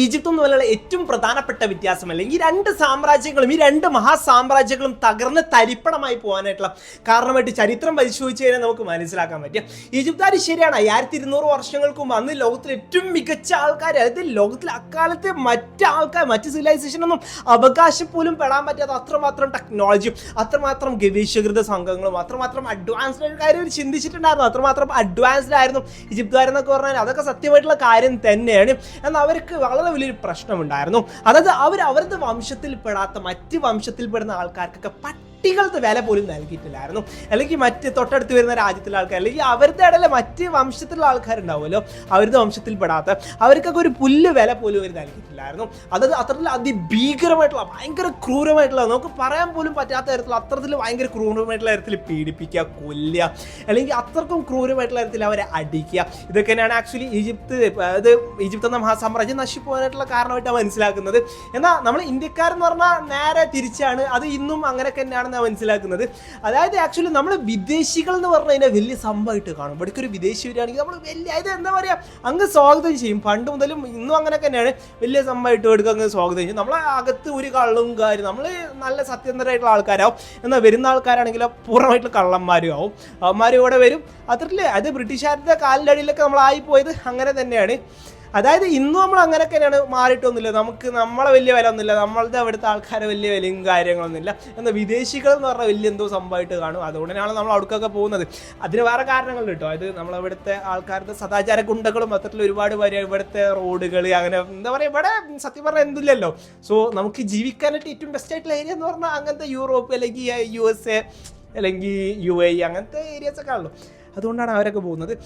ഈജിപ്തും തമ്മിലുള്ള ഏറ്റവും പ്രധാനപ്പെട്ട വ്യത്യാസം അല്ലെങ്കിൽ ഈ രണ്ട് സാമ്രാജ്യങ്ങളും ഈ രണ്ട് മഹാസാമ്രാജ്യങ്ങളും തകർന്ന് തരിപ്പണമായി പോകാനായിട്ടുള്ള കാരണമായിട്ട് ചരിത്രം പരിശോധിച്ച് കഴിഞ്ഞാൽ നമുക്ക് മനസ്സിലാക്കാൻ പറ്റും. ഈജിപ്തുകാർ ശരിയാണ് അയ്യായിരത്തി ഇരുന്നൂറ് വർഷങ്ങൾക്ക് അന്ന് ലോകത്തിലെ ഏറ്റവും മികച്ച ആൾക്കാർ അതായത് ലോകത്തിൽ അക്കാലത്തെ മറ്റ് ആൾക്കാർ മറ്റ് സിവിലൈസേഷനൊന്നും അവകാശം പോലും പെടാൻ പറ്റാത്ത അത്രമാത്രം ടെക്നോളജിയും അത്രമാത്രം ഗവേഷകൃത സംഘങ്ങളും അത്രമാത്രം അഡ്വാൻസ്ഡ് കാര്യം ചിന്തിച്ചിട്ടുണ്ടായിരുന്നു. അത്രമാത്രം അഡ്വാൻസ്ഡ് ആയിരുന്നു ഈജിപ്തുകാരെന്നൊക്കെ പറഞ്ഞാൽ അതൊക്കെ സത്യമായിട്ടുള്ള കാര്യം തന്നെയാണ്. എന്നാൽ അവർക്ക് വളരെ വലിയൊരു പ്രശ്നമുണ്ടായിരുന്നു. അതായത് അവർ അവരുടെ വംശത്തിൽപ്പെടാത്ത മറ്റ് വംശത്തിൽപ്പെടുന്ന ആൾക്കാർക്കൊക്കെ പട്ടികളുടെ വില പോലും നൽകിയിട്ടില്ലായിരുന്നു. അല്ലെങ്കിൽ മറ്റ് തൊട്ടടുത്ത് വരുന്ന രാജ്യത്തിലെ ആൾക്കാർ അല്ലെങ്കിൽ അവരുടെ ഇടയിലെ മറ്റ് വംശത്തിലുള്ള ആൾക്കാരുണ്ടാവുമല്ലോ അവരുടെ വംശത്തിൽപ്പെടാത്ത അവർക്കൊക്കെ ഒരു പുല്ല് വില പോലും അവർ നൽകിയിട്ടില്ലായിരുന്നു. അത് അത്രത്തിൽ അതിഭീകരമായിട്ടുള്ള ഭയങ്കര ക്രൂരമായിട്ടുള്ള നമുക്ക് പറയാൻ പോലും പറ്റാത്ത തരത്തിൽ അത്രത്തിൽ ഭയങ്കര ക്രൂരമായിട്ടുള്ള തരത്തിൽ പീഡിപ്പിക്കുക കൊല്ലുക അല്ലെങ്കിൽ അത്രക്കും ക്രൂരമായിട്ടുള്ള തരത്തിൽ അവരെ അടിക്കുക. ഇതൊക്കെ തന്നെയാണ് ആക്ച്വലി ഈജിപ്ത് അത് ഈജിപ്ത് എന്ന മഹാസാമ്രാജ്യം നശിപ്പോകാനായിട്ടുള്ള കാരണമായിട്ടാണ് മനസ്സിലാക്കുന്നത്. എന്നാൽ നമ്മൾ ഇന്ത്യക്കാരെന്ന് പറഞ്ഞാൽ നേരെ തിരിച്ചാണ്. അത് ഇന്നും അങ്ങനെ തന്നെയാണെന്ന് മനസ്സിലാക്കുന്നത്. അതായത് ആക്ച്വലി നമ്മൾ വിദേശികൾ എന്ന് പറഞ്ഞു കഴിഞ്ഞാൽ വലിയ സംഭവമായിട്ട് കാണും. ഇവിടേക്ക് ഒരു വിദേശി വരികയാണെങ്കിൽ നമ്മൾ വലിയ അതായത് എന്താ പറയുക അങ്ങ് സ്വാഗതം ചെയ്യും. പണ്ട് മുതലും ഇന്നും അങ്ങനെ തന്നെയാണ്. വലിയ സംഭവമായിട്ട് എടുക്കുക അങ്ങ് സ്വാഗതം ചെയ്യും. നമ്മളെ അകത്ത് ഒരു കള്ളും കാര്യം നമ്മൾ നല്ല സത്യന്ധരായിട്ടുള്ള ആൾക്കാരാവും. എന്നാൽ വരുന്ന ആൾക്കാരാണെങ്കിലോ പൂർണമായിട്ടുള്ള കള്ളന്മാരും ആവും. അവന്മാരും ഇവിടെ വരും. അത്രല്ലേ അത് ബ്രിട്ടീഷുകാരുടെ കാലിന്റെ അടിയിലൊക്കെ നമ്മളായി പോയത്. അങ്ങനെ തന്നെയാണ്. അതായത് ഇന്നും നമ്മൾ അങ്ങനെ തന്നെയാണ് മാറിയിട്ടൊന്നുമില്ല. നമുക്ക് നമ്മളെ വലിയ വില ഒന്നുമില്ല നമ്മളുടെ അവിടുത്തെ ആൾക്കാരെ വലിയ വിലയും കാര്യങ്ങളൊന്നുമില്ല. എന്നാൽ വിദേശികൾ എന്ന് പറഞ്ഞാൽ വലിയ എന്തോ സംഭവമായിട്ട് കാണും. അതുകൊണ്ട് തന്നെയാണ് നമ്മൾ അവിടേക്കൊക്കെ പോകുന്നത്. അതിന് വേറെ കാരണങ്ങൾ കേട്ടോ. അത് നമ്മളവിടുത്തെ ആൾക്കാരുടെ സദാചാര ഗുണ്ടകളും മൊത്തത്തിൽ ഒരുപാട് പേര് ഇവിടുത്തെ റോഡുകൾ അങ്ങനെ എന്താ പറയുക ഇവിടെ സത്യം പറഞ്ഞാൽ എന്തില്ലല്ലോ സോ നമുക്ക് ജീവിക്കാനായിട്ട് ഏറ്റവും ബെസ്റ്റ് ആയിട്ടുള്ള ഏരിയ എന്ന് പറഞ്ഞാൽ അങ്ങനത്തെ യൂറോപ്പ് അല്ലെങ്കിൽ യു എസ് എ അല്ലെങ്കിൽ യു എ അങ്ങനത്തെ ഏരിയസ് ആണല്ലോ. അതുകൊണ്ടാണ് അവരൊക്കെ പോകുന്നത്.